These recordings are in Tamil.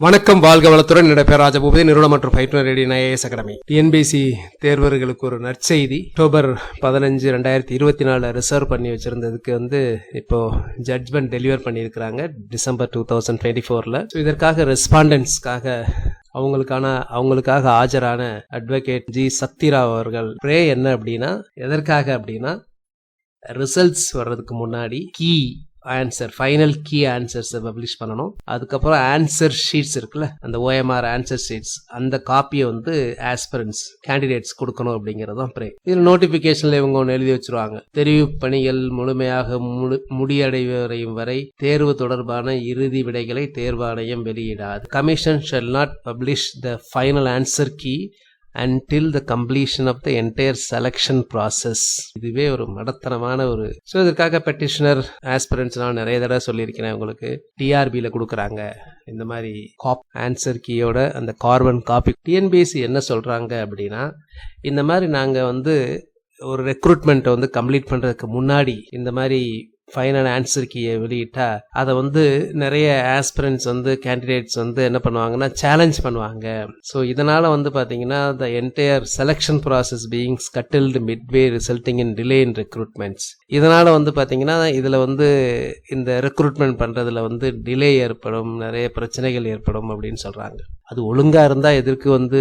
வணக்கம். வாழ்க வளத்துடன். என்னுடைய பேர் ராஜபூபதி. நிறுவனம் மற்றும் பயிற்றுனர் ரேடியோ ஐஏஎஸ் அகாடமி. டிஎன்பிசி தேர்வர்களுக்கு ஒரு நற்செய்தி. அக்டோபர் பதினஞ்சு ரெண்டாயிரத்தி இருபத்தி நாலு ரிசர்வ் பண்ணி வச்சிருந்ததுக்கு வந்து இப்போ ஜட்ஜ்மெண்ட் டெலிவர் பண்ணியிருக்கிறாங்க. டிசம்பர் டூ தௌசண்ட் டுவெண்ட்டி ஃபோரில் ஸோ இதற்காக ரெஸ்பாண்டன்ஸ்க்காக அவங்களுக்கான அவங்களுக்காக ஆஜரான அட்வொகேட் ஜி சக்திராவ் அவர்கள் ப்ரே என்ன அப்படின்னா எதற்காக அப்படின்னா ரிசல்ட்ஸ் வர்றதுக்கு முன்னாடி கீ ஆன்சர் ஃபைனல் கீ ஆன்சர்ஸை பப்ளிஷ் பண்ணணும். அதுக்கப்புறம் ஆன்சர் ஷீட்ஸ் இருக்குல்ல அந்த ஓஎம்ஆர் ஆன்சர் ஷீட்ஸ் அந்த காப்பியை வந்து ஆஸ்பரன்ஸ் கேண்டிடேட்ஸ் கொடுக்கணும் அப்படிங்கிறது தான் ப்ரே இதில் நோட்டிஃபிகேஷனில் இவங்க ஒன்று எழுதி வச்சிருவாங்க. தெரிவு பணிகள் முழுமையாக முழு முடியடைவரையும் வரை தேர்வு தொடர்பான இறுதி விடைகளை தேர்வாணையம் வெளியிடாது. Commission shall not publish the final answer key until the completion of the entire selection process இதுவே ஒரு மடத்தனமான ஒரு ஸோ இதற்காக பெட்டிஷனர் ஆஸ்பிரன்ஸ் நான் நிறைய தடவை சொல்லியிருக்கிறேன் உங்களுக்கு. டிஆர்பியில் கொடுக்குறாங்க. இந்த மாதிரி காப் ஆன்சர் கீயோட அந்த கார்பன் காப்பி டிஎன்பிஎஸ்சி என்ன சொல்கிறாங்க அப்படின்னா இந்த மாதிரி நாங்கள் வந்து ஒரு ரெக்ரூட்மெண்ட்டை வந்து கம்ப்ளீட் பண்ணுறதுக்கு முன்னாடி இந்த மாதிரி ஃபைனல் ஆன்சர் கீயை வெளியிட்டா அதை வந்து நிறைய ஆஸ்பிரன்ஸ் வந்து கேண்டிடேட்ஸ் வந்து என்ன பண்ணுவாங்கன்னா சேலஞ்ச் பண்ணுவாங்க. ஸோ இதனால் வந்து பார்த்தீங்கன்னா the entire selection process being scuttled midway resulting in delay in recruitments இதனால் வந்து பார்த்தீங்கன்னா இதில் வந்து இந்த ரெக்ரூட்மெண்ட் பண்ணுறதுல வந்து டிலே ஏற்படும் நிறைய பிரச்சனைகள் ஏற்படும் அப்படின்னு சொல்கிறாங்க அது ஒழுங்காக இருந்தால் எதற்கு வந்து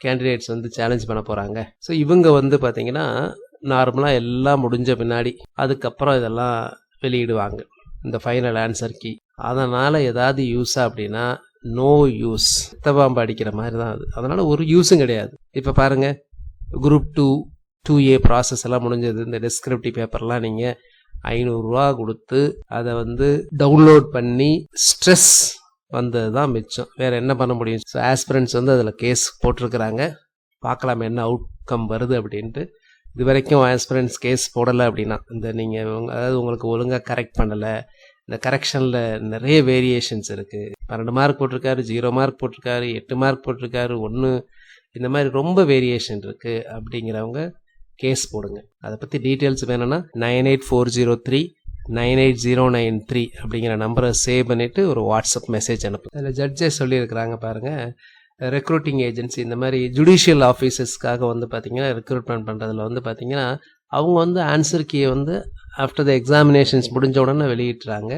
கேண்டிடேட்ஸ் வந்து சேலஞ்ச் பண்ண போகிறாங்க ஸோ இவங்க வந்து பார்த்தீங்கன்னா நார்மலாக எல்லாம் முடிஞ்ச பின்னாடி அதுக்கப்புறம் இதெல்லாம் வெளியிடுவாங்க. இந்த ஃபைனல் ஆன்சர் கீ. அதனால் ஏதாவது யூஸா அப்படின்னா நோ யூஸ் பாம்பு அடிக்கிற மாதிரி தான் அது. அதனால் ஒரு யூஸும் கிடையாது. இப்போ பாருங்கள் group two two A process எல்லாம் முடிஞ்சது. இந்த டெஸ்கிரிப்டிவ் பேப்பர்லாம் நீங்கள் ஐநூறுரூவா கொடுத்து அதை வந்து டவுன்லோட் பண்ணி ஸ்ட்ரெஸ் வந்தது தான் மிச்சம். வேறு என்ன பண்ண முடியும்? ஸோ வந்து அதில் கேஸ் போட்டிருக்கிறாங்க. பார்க்கலாம் என்ன அவுட்கம் வருது அப்படின்ட்டு. இது வரைக்கும் ஆஸ்பிரன்ஸ் கேஸ் போடலை அப்படின்னா இந்த நீங்கள் அதாவது உங்களுக்கு ஒழுங்காக கரெக்ட் பண்ணலை இந்த கரெக்ஷனில் நிறைய வேரியேஷன்ஸ் இருக்குது பன்னெண்டு மார்க் போட்டிருக்காரு ஜீரோ மார்க் போட்டிருக்காரு எட்டு மார்க் போட்டிருக்காரு ஒன்று இந்த மாதிரி ரொம்ப வேரியேஷன் இருக்குது அப்படிங்கிறவங்க கேஸ் போடுங்க. அதை பற்றி டீட்டெயில்ஸ் வேணும்னா nine eight four zero three nine eight zero nine three அப்படிங்கிற நம்பரை சேவ் பண்ணிவிட்டு ஒரு வாட்ஸ்அப் மெசேஜ் அனுப்பு அதில் ஜட்ஜே சொல்லியிருக்கிறாங்க பாருங்கள் ரெக்ரூட்டிங் ஏஜென்சி இந்த மாதிரி ஜுடிஷியல் ஆஃபீஸர்ஸ்க்காக வந்து பார்த்தீங்கன்னா ரெக்ரூட்மெண்ட் பண்ணுறதுல வந்து பார்த்தீங்கன்னா அவங்க வந்து ஆன்சர் கீயை வந்து ஆஃப்டர் த எக்ஸாமினேஷன்ஸ் முடிஞ்ச உடனே வெளியிட்டுறாங்க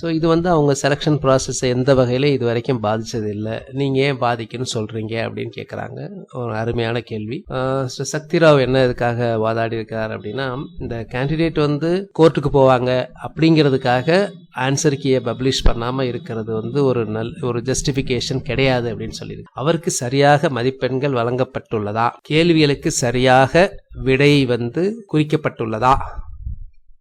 ஸோ இது வந்து அவங்க செலெக்ஷன் ப்ராசஸை எந்த வகையில் இது வரைக்கும் பாதித்தது இல்லை நீங்கள் ஏன் பாதிக்குன்னு சொல்கிறீங்க அப்படின்னு கேட்குறாங்க ஒரு அருமையான கேள்வி. ஸோ சக்திராவ் என்ன இதுக்காக வாதாடி இருக்கார் அப்படின்னா இந்த கேண்டிடேட் வந்து கோர்ட்டுக்கு போவாங்க அப்படிங்கிறதுக்காக ஆன்சர் கீயை பப்ளிஷ் பண்ணாமல் இருக்கிறது வந்து ஒரு நல் ஒரு ஜஸ்டிஃபிகேஷன் கிடையாது அப்படின்னு சொல்லியிருக்கு. அவருக்கு சரியாக மதிப்பெண்கள் வழங்கப்பட்டுள்ளதா? கேள்விகளுக்கு சரியாக விடை வந்து குறிக்கப்பட்டுள்ளதா?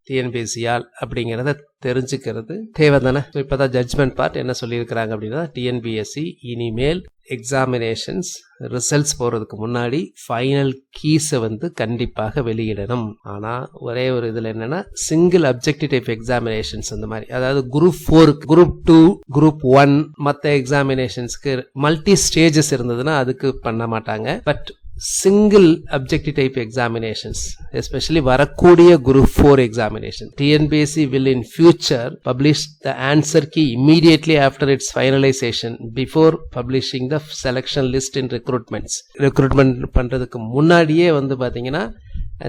டிஎன்பிஎஸ்சியால் அப்படிங்கிறத தெரிஞ்சுக்கிறது. தேவை தானே இப்போ தான் ஜட்ஜ்மெண்ட் பார்ட் என்ன சொல்லியிருக்கிறாங்க அப்படின்னா டிஎன்பிஎஸ்சி இனிமேல் எக்ஸாமினேஷன்ஸ் ரிசல்ட்ஸ் போகிறதுக்கு முன்னாடி ஃபைனல் கீஸை வந்து கண்டிப்பாக வெளியிடணும். ஆனால் ஒரே ஒரு இதில் என்னென்னா சிங்கிள் அப்ஜெக்டிவ் டைப் எக்ஸாமினேஷன்ஸ் அந்த மாதிரி. அதாவது group four group two group one மற்ற எக்ஸாமினேஷன்ஸ்க்கு மல்டி ஸ்டேஜஸ் இருந்ததுன்னா அதுக்கு பண்ண மாட்டாங்க. But single objective type examinations especially வரக்கூடிய group four examination TNPSC will in future publish the answer key immediately after its finalisation before publishing the selection list in recruitments recruitment பண்ணுறதுக்கு முன்னாடியே வந்து பார்த்தீங்கன்னா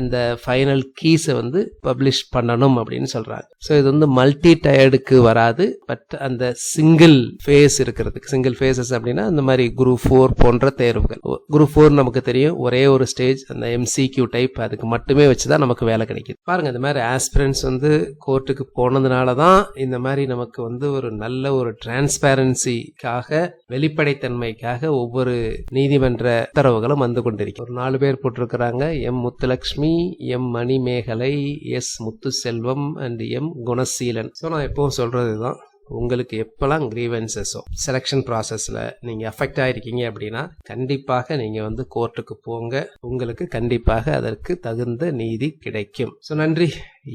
அந்த ஃபைனல் கீஸை வந்து பப்ளிஷ் பண்ணணும் அப்படின்னு சொல்கிறாங்க ஸோ இது வந்து மல்டி டயர்டுக்கு வராது. பட் அந்த சிங்கிள் ஃபேஸ் இருக்கிறதுக்கு சிங்கிள் ஃபேஸஸ் அப்படின்னா அந்த மாதிரி குரூப் ஃபோர் போன்ற தேர்வுகள். குரூப் ஃபோர் நமக்கு தெரியும். ஒரே ஒரு ஸ்டேஜ் அந்த எம்சிக்யூ டைப் அதுக்கு மட்டுமே வச்சு தான் நமக்கு வேலை கிடைக்குது. பாருங்க இந்த மாதிரி ஆஸ்பிரன்ஸ் வந்து கோர்ட்டுக்கு போனதுனால தான் இந்த மாதிரி நமக்கு வந்து ஒரு நல்ல ஒரு டிரான்ஸ்பேரன்சிக்காக வெளிப்படைத்தன்மைக்காக ஒவ்வொரு நீதிமன்ற உத்தரவுகளும் வந்து கொண்டிருக்கு. ஒரு நாலு பேர் போட்டிருக்கிறாங்க. M Muthulakshmi Lakshmi M Manimegalai S Muthuselvam and M Gunaseelan. So நான் எப்பவும் சொல்கிறது தான் உங்களுக்கு எப்போல்லாம் கிரீவன்சஸோ செலெக்ஷன் ப்ராசஸில் நீங்கள் அஃபெக்ட் ஆகிருக்கீங்க அப்படின்னா கண்டிப்பாக நீங்கள் வந்து கோர்ட்டுக்கு போங்க. உங்களுக்கு கண்டிப்பாக அதற்கு தகுந்த நீதி கிடைக்கும். ஸோ நன்றி.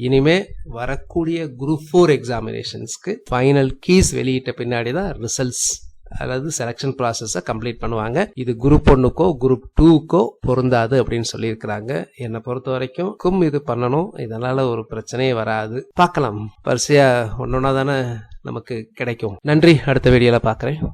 இனிமே வரக்கூடிய குரூப் ஃபோர் எக்ஸாமினேஷன்ஸ்க்கு ஃபைனல் கீஸ் வெளியிட்ட பின்னாடி தான் ரிசல்ட்ஸ் அதாவது செலெக்ஷன் ப்ராசஸை கம்ப்ளீட் பண்ணுவாங்க. இது குரூப் ஒன்னுக்கோ குரூப் டூக்கோ பொருந்தாது அப்படின்னு சொல்லியிருக்கிறாங்க. என்னை பொறுத்த வரைக்கும் கும் இது பண்ணணும். இதனால ஒரு பிரச்சனையே வராது. பார்க்கலாம். வரிசையா ஒன்னொன்னா தானே நமக்கு கிடைக்கும். நன்றி. அடுத்த வீடியோல பார்க்குறேன்.